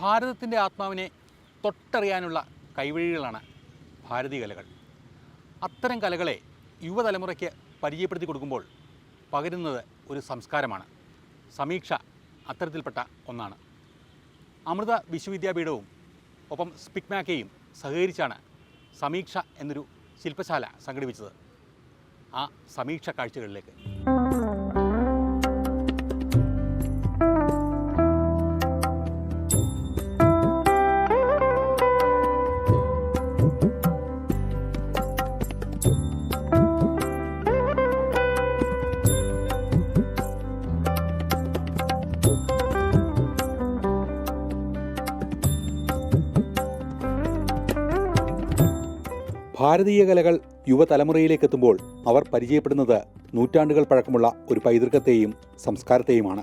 ഭാരതത്തിന്റെ ആത്മാവിനെ തൊട്ടറിയാനുള്ള കൈവഴികളാണ് ഭാരതീയ കലകൾ. അത്തരം കലകളെ യുവതലമുറയ്ക്ക് പരിചയപ്പെടുത്തി കൊടുക്കുമ്പോൾ പകരുന്നത് ഒരു സംസ്കാരമാണ്. സമീക്ഷ അത്തരത്തിൽപ്പെട്ട ഒന്നാണ്. അമൃത വിശ്വവിദ്യാപീഠവും ഒപ്പം സ്പിക്മാക്കയും സഹകരിച്ചാണ് സമീക്ഷ എന്നൊരു ശില്പശാല സംഘടിപ്പിച്ചത് ആ സമീക്ഷ കാഴ്ചകളിലേക്ക്. ഭാരതീയ കലകൾ യുവതലമുറയിലേക്ക് എത്തുമ്പോൾ അവർ പരിചയപ്പെടുന്നത് നൂറ്റാണ്ടുകൾ പഴക്കമുള്ള ഒരു പൈതൃകത്തെയും സംസ്കാരത്തെയുമാണ്.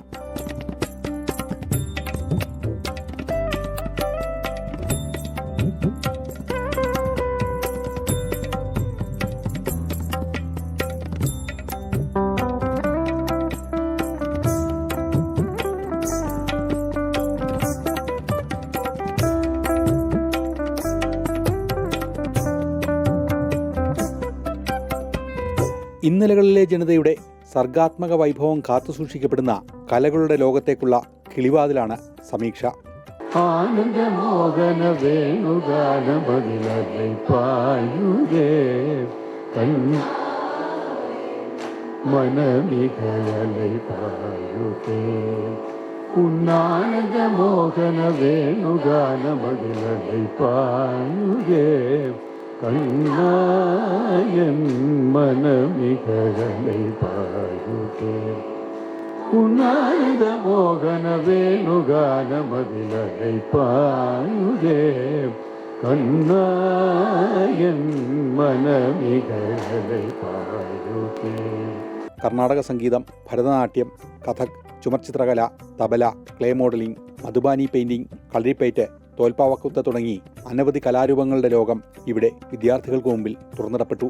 ഇന്നലകളിലെ ജനതയുടെ സർഗാത്മക വൈഭവം കാത്തുസൂക്ഷിക്കപ്പെടുന്ന കലകളുടെ ലോകത്തേക്കുള്ള കിളിവാതിലാണ് സമീക്ഷ. പായുകേ കണ്ണായൻ മനമികളെ പാടുകേ ഉന്നായുധ മോഹന വേണുഗാനമതിലകை പാടുകേ കണ്ണായൻ മനമികളെ പാടുകേ കർണാടക സംഗീതം Bharatanatyam Kathak ചുമർചിത്രകല tabla clay modelling Madhubani painting Kalaripayattu Tholpavakoothu തുടങ്ങി അനവധി കലാരൂപങ്ങളുടെ ലോകം ഇവിടെ വിദ്യാർത്ഥികൾക്ക് മുമ്പിൽ തുറന്നിടപ്പെട്ടു.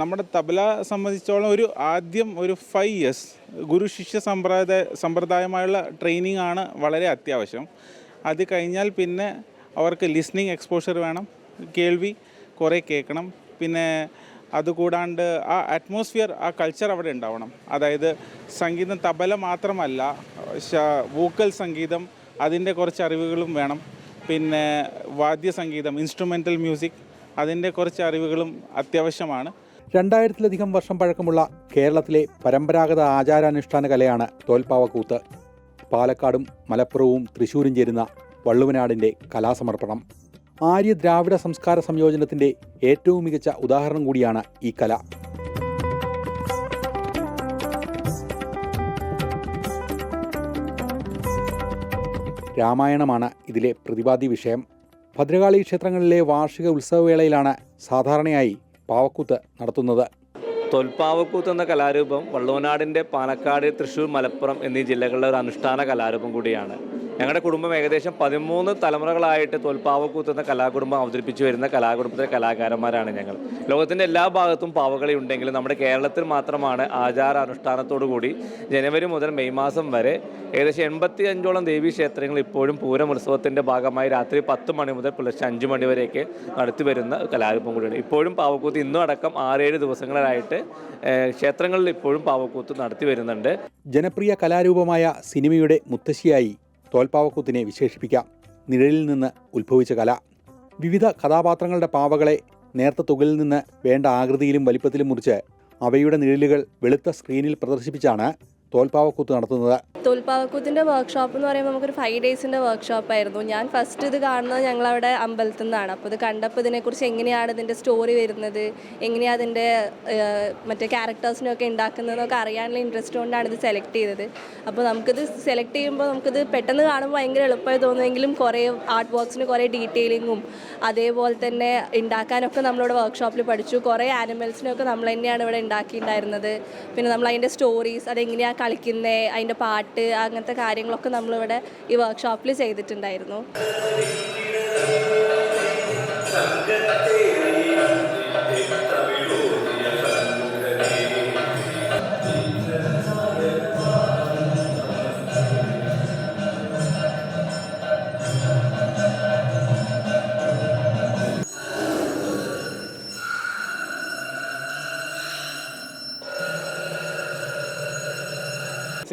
നമ്മുടെ തബല സംബന്ധിച്ചോളം ഒരു ആദ്യം ഒരു ഫൈവ് ഇയേഴ്സ് ഗുരു ശിഷ്യ സമ്പ്രദായ സമ്പ്രദായമായുള്ള ട്രെയിനിങ് ആണ് വളരെ അത്യാവശ്യം. അത് കഴിഞ്ഞാൽ പിന്നെ അവർക്ക് ലിസ്ണിങ് എക്സ്പോഷർ വേണം കേൾവി കുറേ കേൾക്കണം. പിന്നെ അതുകൂടാണ്ട് ആ അറ്റ്മോസ്ഫിയർ ആ കൾച്ചർ അവിടെ ഉണ്ടാവണം. അതായത് സംഗീതം തബല മാത്രമല്ല വോക്കൽ സംഗീതം അതിന്റെ കുറച്ച് അറിവുകളും വേണം. പിന്നെ വാദ്യസംഗീതം ഇൻസ്ട്രുമെന്റൽ മ്യൂസിക് അതിന്റെ കുറച്ച് അറിവുകളും അത്യാവശ്യമാണ്. രണ്ടായിരത്തിലധികം വർഷം പഴക്കമുള്ള കേരളത്തിലെ പരമ്പരാഗത ആചാരാനുഷ്ഠാന കലയാണ് തോൽപ്പാവക്കൂത്ത്. പാലക്കാടും മലപ്പുറവും തൃശൂരും ചേരുന്ന വള്ളുവനാടിന്റെ കലാസമർപ്പണം. ആര്യ ദ്രാവിഡ സംസ്കാര സംയോജനത്തിന്റെ ഏറ്റവും മികച്ച ഉദാഹരണം കൂടിയാണ് ഈ കല. രാമായണമാണ് ഇതിലെ പ്രതിപാദ്യ വിഷയം. ഭദ്രകാളി ക്ഷേത്രങ്ങളിലെ വാർഷിക ഉത്സവവേളയിലാണ് സാധാരണയായി പാവക്കൂത്ത് നടത്തുന്നത്. തൊൽപ്പാവക്കൂത്ത് എന്ന കലാരൂപം വള്ളുവനാടിന്റെ പാലക്കാട് തൃശ്ശൂർ മലപ്പുറം എന്നീ ജില്ലകളിലെ ഒരു അനുഷ്ഠാന കലാരൂപം കൂടിയാണ്. ഞങ്ങളുടെ കുടുംബം ഏകദേശം പതിമൂന്ന് തലമുറകളായിട്ട് തോൽപ്പാവക്കൂത്ത് എന്ന കലാകുടുംബം അവതരിപ്പിച്ചു വരുന്ന കലാകുടുംബത്തിലെ കലാകാരന്മാരാണ് ഞങ്ങൾ. ലോകത്തിന്റെ എല്ലാ ഭാഗത്തും പാവകളി ഉണ്ടെങ്കിലും നമ്മുടെ കേരളത്തിൽ മാത്രമാണ് ആചാര അനുഷ്ഠാനത്തോടു കൂടി ജനുവരി മുതൽ മെയ് മാസം വരെ ഏകദേശം എൺപത്തി അഞ്ചോളം ദേവീ ക്ഷേത്രങ്ങൾ ഇപ്പോഴും പൂരം ഉത്സവത്തിന്റെ ഭാഗമായി രാത്രി പത്ത് മണി മുതൽ പുലർച്ചെ അഞ്ച് മണി വരെയൊക്കെ നടത്തി വരുന്ന കലാരൂപം കൂടിയാണ്. ഇപ്പോഴും പാവക്കൂത്ത് ഇന്നും അടക്കം ആറേഴ് ദിവസങ്ങളിലായിട്ട് ക്ഷേത്രങ്ങളിൽ ഇപ്പോഴും പാവക്കൂത്ത് നടത്തി വരുന്നുണ്ട്. ജനപ്രിയ കലാരൂപമായ സിനിമയുടെ മുത്തശ്ശിയായി തോൽപ്പാവക്കൂത്തിനെ വിശേഷിപ്പിക്കാം. നിഴലിൽ നിന്ന് ഉത്ഭവിച്ച കല. വിവിധ കഥാപാത്രങ്ങളുടെ പാവകളെ നേർത്ത തുകലിൽ നിന്ന് വേണ്ട ആകൃതിയിലും വലിപ്പത്തിലും മുറിച്ച് അവയുടെ നിഴലുകൾ വെളുത്ത സ്ക്രീനിൽ പ്രദർശിപ്പിച്ചാണ് തോൽപ്പാവക്കൂത്ത് നടത്തുന്നത്. തോൽപ്പാവക്കൂത്തിന്റെ വർക്ക്ഷോപ്പ് എന്ന് പറയുമ്പോൾ നമുക്കൊരു ഫൈവ് വർക്ക്‌ഷോപ്പ് ആയിരുന്നു. ഞാൻ ഫസ്റ്റ് ഇത് കാണുന്നത് ഞങ്ങളവിടെ അമ്പലത്തിൽ നിന്നാണ്. അപ്പോൾ ഇത് കണ്ടപ്പോൾ ഇതിനെക്കുറിച്ച് എങ്ങനെയാണ് ഇതിന്റെ സ്റ്റോറി വരുന്നത്? എങ്ങനെയാണ് അതിന്റെ മറ്റേ ക്യാരക്ടേഴ്സിനൊക്കെ ഉണ്ടാക്കുന്നതെന്നൊക്കെ അറിയാനുള്ള ഇൻട്രസ്റ്റ് കൊണ്ടാണ് ഇത് സെലക്ട് ചെയ്തത്. അപ്പോൾ നമുക്കിത് സെലക്ട് ചെയ്യുമ്പോൾ നമുക്കിത് പെട്ടെന്ന് കാണുമ്പോൾ ഭയങ്കര എളുപ്പമായി തോന്നുമെങ്കിലും കുറേ ആർട്ട് വർക്ക്സിന് കുറേ ഡീറ്റെയിലിങ്ങും അതേപോലെ തന്നെ ഉണ്ടാക്കാനൊക്കെ നമ്മളിവിടെ വർക്ക്ഷോപ്പിൽ പഠിച്ചു. കുറേ ആനിമൽസിനൊക്കെ നമ്മൾ തന്നെയാണ് ഇവിടെ ഉണ്ടാക്കിയിട്ടുണ്ടായിരുന്നത്. പിന്നെ നമ്മൾ അതിന്റെ സ്റ്റോറീസ് അതെങ്ങനെയാണ് കളിക്കുന്നത് അതിന്റെ പാട്ട് അങ്ങനത്തെ കാര്യങ്ങളൊക്കെ നമ്മളിവിടെ ഈ വർക്ക്ഷോപ്പിൽ ചെയ്തിട്ടുണ്ടായിരുന്നു.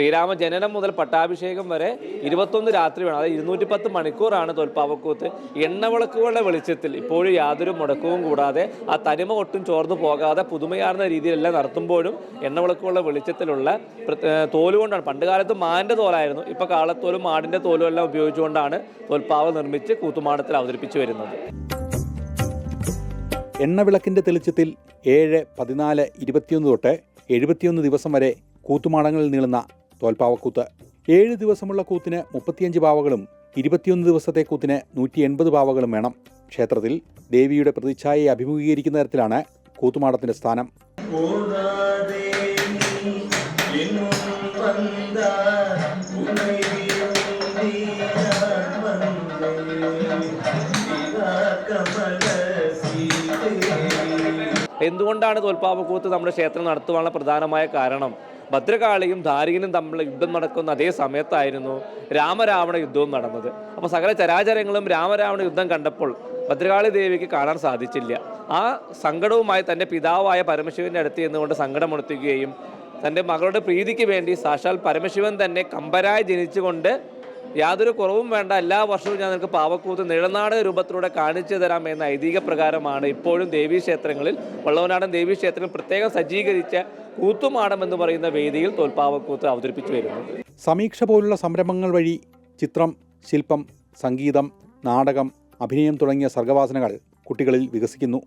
ശ്രീരാമ ജനനം മുതൽ പട്ടാഭിഷേകം വരെ ഇരുപത്തൊന്ന് രാത്രി വേണം. അതായത് ഇരുന്നൂറ്റി പത്ത് മണിക്കൂറാണ് തോൽപ്പാവക്കൂത്ത് എണ്ണവിളക്കുകളുടെ വെളിച്ചത്തിൽ ഇപ്പോഴും യാതൊരു മുടക്കവും കൂടാതെ ആ തനിമ ഒട്ടും ചോർന്നു പോകാതെ പുതുമയാർന്ന രീതിയിലെല്ലാം നടത്തുമ്പോഴും എണ്ണവിളക്കുകളുടെ വെളിച്ചത്തിലുള്ള തോലുകൊണ്ടാണ്. പണ്ട് കാലത്ത് മാന്റെ തോലായിരുന്നു. ഇപ്പോൾ കാളത്തോലും മാടിന്റെ തോലും എല്ലാം ഉപയോഗിച്ചുകൊണ്ടാണ് തോൽപ്പാവ നിർമ്മിച്ച് കൂത്തുമാടത്തിൽ അവതരിപ്പിച്ചു വരുന്നത്. എണ്ണവിളക്കിന്റെ തെളിച്ചത്തിൽ ഏഴ് പതിനാല് ഇരുപത്തിയൊന്ന് തൊട്ട് എഴുപത്തിയൊന്ന് ദിവസം വരെ കൂത്തുമാടങ്ങളിൽ നീളുന്ന തോൽപ്പാവക്കൂത്ത്. ഏഴ് ദിവസമുള്ള കൂത്തിന് മുപ്പത്തിയഞ്ച് പാവകളും ഇരുപത്തിയൊന്ന് ദിവസത്തെ കൂത്തിന് നൂറ്റി എൺപത് പാവകളും വേണം. ക്ഷേത്രത്തിൽ ദേവിയുടെ പ്രതിച്ഛായയെ അഭിമുഖീകരിക്കുന്ന തരത്തിലാണ് കൂത്തുമാടത്തിന്റെ സ്ഥാനം. എന്തുകൊണ്ടാണ് തോൽപ്പാവക്കൂത്ത് നമ്മുടെ ക്ഷേത്രം നടത്തുവാനുള്ള പ്രധാനമായ കാരണം? ഭദ്രകാളിയും ധാരികനും തമ്മിൽ യുദ്ധം നടക്കുന്ന അതേ സമയത്തായിരുന്നു രാമരാവണ യുദ്ധവും നടന്നത്. അപ്പോൾ സകല ചരാചരങ്ങളും രാമരാവണ യുദ്ധം കണ്ടപ്പോൾ ഭദ്രകാളി ദേവിക്ക് കാണാൻ സാധിച്ചില്ല. ആ സങ്കടവുമായി തന്റെ പിതാവായ പരമശിവന്റെ അടുത്ത് നിന്നുകൊണ്ട് സങ്കടമുണർത്തുകയും തന്റെ മകളുടെ പ്രീതിക്ക് വേണ്ടി സാക്ഷാൽ പരമശിവൻ തന്നെ കമ്പരായി ജനിച്ചുകൊണ്ട് യാതൊരു കുറവും വേണ്ട. എല്ലാ വർഷവും ഞാൻ നിങ്ങൾക്ക് പാവക്കൂത്ത് നിഴനാട് രൂപത്തിലൂടെ കാണിച്ചു തരാം എന്ന ഐതിഹ്യ പ്രകാരമാണ് ഇപ്പോഴും ദേവീക്ഷേത്രങ്ങളിൽ വള്ളവനാടൻ ദേവീക്ഷേത്രങ്ങൾ പ്രത്യേകം സജ്ജീകരിച്ച കൂത്തുമാടം എന്ന് പറയുന്ന വേദിയിൽ തോൽപ്പാവക്കൂത്ത് അവതരിപ്പിച്ചു വരുന്നത് സമീക്ഷ പോലുള്ള സംരംഭങ്ങൾ വഴി ചിത്രം ശില്പം സംഗീതം നാടകം അഭിനയം തുടങ്ങിയ സർഗവാസനകൾ കുട്ടികളിൽ വികസിക്കുന്നു.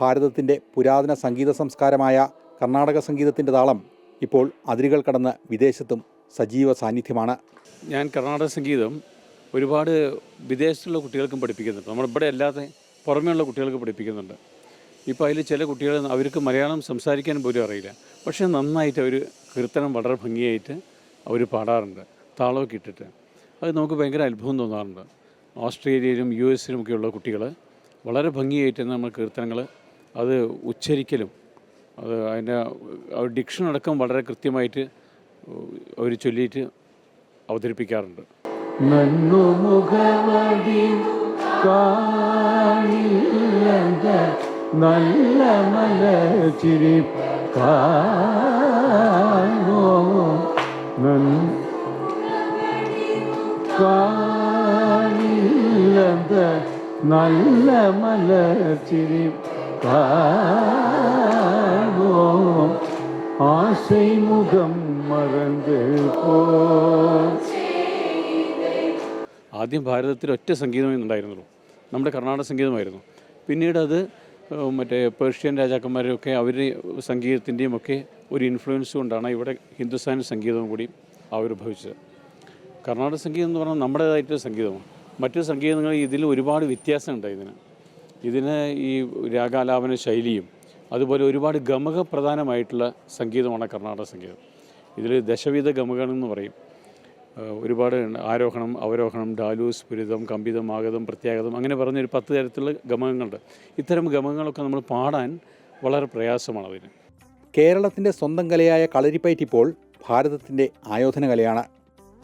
ഭാരതത്തിന്റെ പുരാതന സംഗീത സംസ്കാരമായ കർണാടക സംഗീതത്തിന്റെ താളം ഇപ്പോൾ അതിരുകൾ കടന്ന് വിദേശത്തും സജീവ സാന്നിധ്യമാണ്. ഞാൻ കർണാടക സംഗീതം ഒരുപാട് വിദേശത്തുള്ള കുട്ടികൾക്കും പഠിപ്പിക്കുന്നുണ്ട്. നമ്മളിവിടെ അല്ലാതെ പുറമേയുള്ള കുട്ടികൾക്ക് പഠിപ്പിക്കുന്നുണ്ട്. ഇപ്പോൾ അതിൽ ചില കുട്ടികൾ അവർക്ക് മലയാളം സംസാരിക്കാൻ പോലും അറിയില്ല. പക്ഷേ നന്നായിട്ട് അവർ കീർത്തനം വളരെ ഭംഗിയായിട്ട് അവർ പാടാറുണ്ട് താളമൊക്കെ ഇട്ടിട്ട്. അത് നമുക്ക് ഭയങ്കര അത്ഭുതം തോന്നാറുണ്ട്. ഓസ്ട്രേലിയയിലും യു എസിലും ഒക്കെയുള്ള കുട്ടികൾ വളരെ ഭംഗിയായിട്ട് നമ്മൾ കീർത്തനങ്ങൾ അത് ഉച്ചരിക്കലും. അത് അതിന്റെ ഡിക്ഷൻ അടക്കം വളരെ കൃത്യമായിട്ട് അവർ ചൊല്ലിയിട്ട് അവതരിപ്പിക്കാറുണ്ട്. നല്ല മല ചിരി നല്ല മല ചിരി കാണോ ஆசை முகம் மறந்து போ ആദ്യം ഭാരതത്തിൽ ഒറ്റ സംഗീതമേ ഉണ്ടായിരുന്നുള്ളൂ നമ്മുടെ കർണാടക സംഗീതമായിരുന്നു പിന്നീട് അത് ഏഹ്, മറ്റേ പേർഷ്യൻ രാജാക്കന്മാരൊക്കെ അവർ സംഗീതത്തിൻ്റെയും ഒക്കെ ഒരു ഇൻഫ്ലുവൻസ് കൊണ്ടാണ് ഇവിടെ ഹിന്ദുസ്ഥാനി സംഗീതവും കൂടി ആവിർഭവിച്ചത് കർണാടക സംഗീതം എന്ന് പറഞ്ഞാൽ നമ്മുടേതായിട്ടൊരു സംഗീതമാണ് മറ്റു സംഗീതങ്ങൾ ഇതിൽ ഒരുപാട് വ്യത്യാസമുണ്ട് ഇതിന് ഇതിന് ഈ രാഗാലാപന ശൈലിയും അതുപോലെ ഒരുപാട് ഗമക പ്രധാനമായിട്ടുള്ള സംഗീതമാണ് കർണാടക സംഗീതം. ഇതിൽ ദശവിധ ഗമകൾ എന്ന് പറയും. ഒരുപാട് ആരോഹണം അവരോഹണം ഡാലു സ്ഫുരിതം കമ്പിതം ആഗതം പ്രത്യാഗതം അങ്ങനെ പറഞ്ഞൊരു പത്ത് തരത്തിലുള്ള ഗമകങ്ങളുണ്ട്. ഇത്തരം ഗമകങ്ങളൊക്കെ നമ്മൾ പാടാൻ വളരെ പ്രയാസമാണ് അതിന്. കേരളത്തിന്റെ സ്വന്തം കലയായ കളരിപ്പയറ്റ് ഇപ്പോൾ ഭാരതത്തിന്റെ ആയോധന കലയാണ്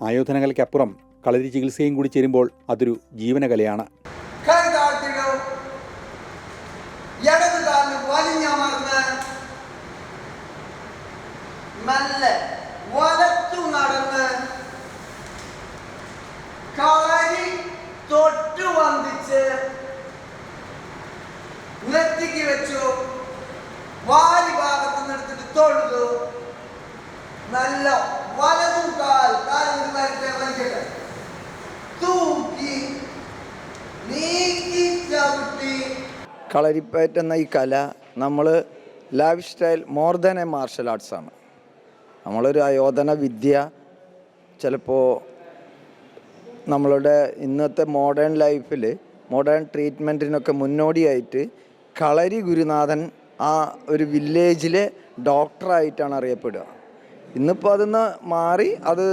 ആയോധന കലയ്ക്കപ്പുറം കളരി ചികിത്സയും കൂടി ചേരുമ്പോൾ അതൊരു ജീവന മെല്ലെ വലത്തു നടന്ന് കളരി തൊട്ടു വന്ദിച്ച് നെറ്റിക്ക് വെച്ചു. വാരി ഭാഗത്ത് നിന്നെടുത്തിട്ട് തൊഴുതു. നല്ല വലതു കാൽ തൂക്കി നീക്കി ചവിട്ടി. കളരിപ്പയറ്റ് ഈ കല നമ്മൾ life style more than a martial arts ആണ്. നമ്മളൊരു ആയോധന വിദ്യ ചിലപ്പോൾ നമ്മളുടെ ഇന്നത്തെ മോഡേൺ ലൈഫിൽ മോഡേൺ ട്രീറ്റ്മെന്റിനൊക്കെ മുന്നോടിയായിട്ട് കളരി ഗുരുനാഥൻ ആ ഒരു വില്ലേജിലെ ഡോക്ടറായിട്ടാണ് അറിയപ്പെടുക. ഇന്നിപ്പോൾ അതിന്ന് മാറി അത്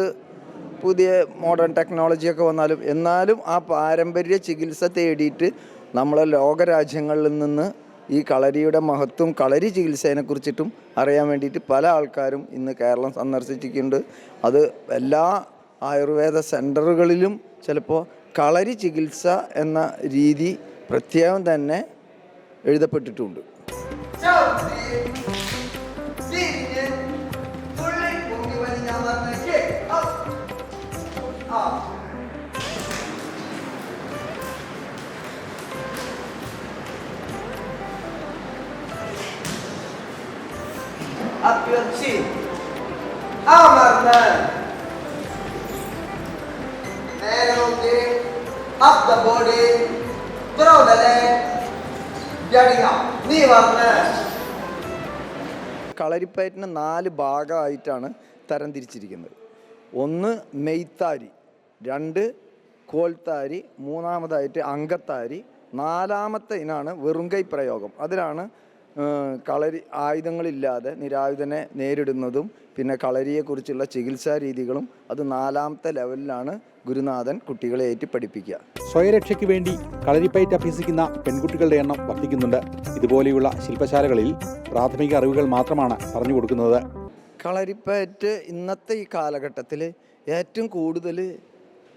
പുതിയ മോഡേൺ ടെക്നോളജിയൊക്കെ വന്നാലും എന്നാലും ആ പാരമ്പര്യ ചികിത്സ തേടിയിട്ട് നമ്മളെ ലോകരാജ്യങ്ങളിൽ നിന്ന് ഈ കളരിയുടെ മഹത്വം കളരി ചികിത്സേനെ കുറിച്ചിട്ടും അറിയാൻ വേണ്ടിയിട്ട് പല ആൾക്കാരും ഇന്ന് കേരളം സന്ദർശിച്ചിട്ടുണ്ട്. അത് എല്ലാ ആയുർവേദ സെന്ററുകളിലും ചിലപ്പോൾ കളരി ചികിത്സ എന്ന രീതി പ്രത്യേകം തന്നെ എഴുതപ്പെട്ടിട്ടുണ്ട്. Up chin. അമർന്ന്. നേരെ നോക്കി up the body. Throw the leg. വന്ന്. കളരിപ്പയറ്റിന് നാല് ഭാഗമായിട്ടാണ് തരംതിരിച്ചിരിക്കുന്നത് ഒന്ന് മെയ്ത്താരി രണ്ട് കോൽത്താരി മൂന്നാമതായിട്ട് അങ്കത്താരി നാലാമത്തെ ഇനാണ് വെറുങ്കൈ പ്രയോഗം. അതിലാണ് കളരി ആയുധങ്ങളില്ലാതെ നിരായുധനെ നേരിടുന്നതും പിന്നെ കളരിയെക്കുറിച്ചുള്ള ചികിത്സാ രീതികളും അത് നാലാമത്തെ ലെവലിലാണ് ഗുരുനാഥൻ കുട്ടികളെ ഏറ്റി പഠിപ്പിക്കുക. സ്വയരക്ഷയ്ക്ക് വേണ്ടി കളരിപ്പയറ്റ് അഭ്യസിക്കുന്ന പെൺകുട്ടികളുടെ എണ്ണം വർദ്ധിക്കുന്നുണ്ട്. ഇതുപോലെയുള്ള ശില്പശാലകളിൽ പ്രാഥമിക അറിവുകൾ മാത്രമാണ് പറഞ്ഞു കൊടുക്കുന്നത്. കളരിപ്പയറ്റ് ഇന്നത്തെ ഈ കാലഘട്ടത്തിൽ ഏറ്റവും കൂടുതൽ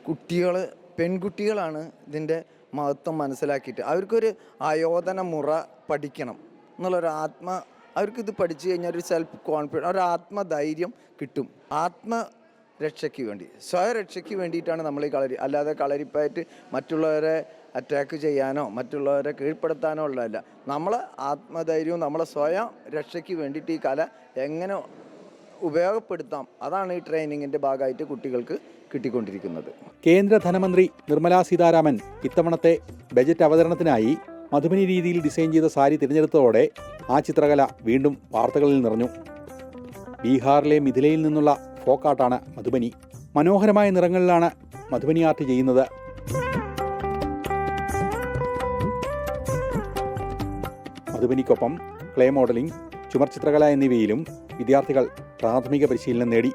കുട്ടികൾ പെൺകുട്ടികളാണ് ഇതിന്റെ മഹത്വം മനസ്സിലാക്കിയിട്ട് അവർക്കൊരു ആയോധന മുറ പഠിക്കണം. എന്നുള്ളൊരു ആത്മ അവർക്കിത് പഠിച്ചു കഴിഞ്ഞാൽ ഒരു സെൽഫ് കോൺഫിഡൻസ് ഒരു ആത്മധൈര്യം കിട്ടും. ആത്മ രക്ഷയ്ക്ക് വേണ്ടി സ്വയരക്ഷയ്ക്ക് വേണ്ടിയിട്ടാണ് നമ്മൾ ഈ കളരി അല്ലാതെ കളരിപ്പായിട്ട് മറ്റുള്ളവരെ അറ്റാക്ക് ചെയ്യാനോ മറ്റുള്ളവരെ കീഴ്പ്പെടുത്താനോ ഉള്ളതല്ല. നമ്മൾ ആത്മധൈര്യവും നമ്മളെ സ്വയം രക്ഷയ്ക്ക് വേണ്ടിയിട്ട് ഈ കല എങ്ങനെ ഉപയോഗപ്പെടുത്താം അതാണ് ഈ ട്രെയിനിങ്ങിന്റെ ഭാഗമായിട്ട് കുട്ടികൾക്ക് കിട്ടിക്കൊണ്ടിരിക്കുന്നത്. കേന്ദ്ര ധനമന്ത്രി നിർമ്മലാ സീതാരാമൻ ഇത്തവണത്തെ ബജറ്റ് അവതരണത്തിനായി മധുബനി രീതിയിൽ ഡിസൈൻ ചെയ്ത സാരി തിരഞ്ഞെടുത്തതോടെ ആ ചിത്രകല വീണ്ടും വാർത്തകളിൽ നിറഞ്ഞു. ബീഹാറിലെ മിഥിലയിൽ നിന്നുള്ള ഫോക്കാട്ടാണ് മധുബനി. മനോഹരമായ നിറങ്ങളിലാണ് മധുബനി ആർട്ട് ചെയ്യുന്നത്. മധുബനിക്കൊപ്പം ക്ലേ മോഡലിംഗ് ചുമർ ചിത്രകല എന്നിവയിലും വിദ്യാർത്ഥികൾ പ്രാഥമിക പരിശീലനം നേടി.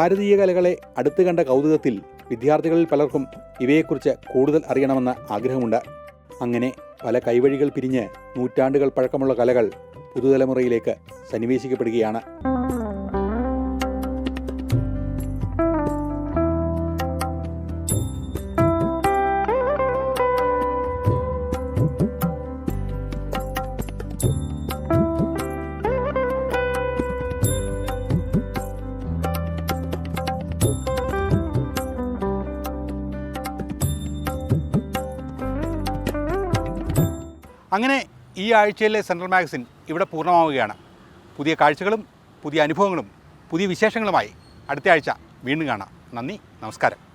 ഭാരതീയ കലകളെ അടുത്ത് കണ്ട കൗതുകത്തിൽ വിദ്യാർത്ഥികളിൽ പലർക്കും ഇവയെക്കുറിച്ച് കൂടുതൽ അറിയണമെന്ന് ആഗ്രഹമുണ്ട്. അങ്ങനെ പല കൈവഴികൾ പിരിഞ്ഞ് നൂറ്റാണ്ടുകൾ പഴക്കമുള്ള കലകൾ പുതുതലമുറയിലേക്ക് സന്നിവേശിക്കപ്പെടുകയാണ്. അങ്ങനെ ഈ ആഴ്ചയിലെ സെൻട്രൽ മാഗസിൻ ഇവിടെ പൂർണമാവുകയാണ്. പുതിയ കാഴ്ചകളും പുതിയ അനുഭവങ്ങളും പുതിയ വിശേഷങ്ങളുമായി അടുത്ത ആഴ്ച വീണ്ടും കാണാം. നന്ദി നമസ്കാരം.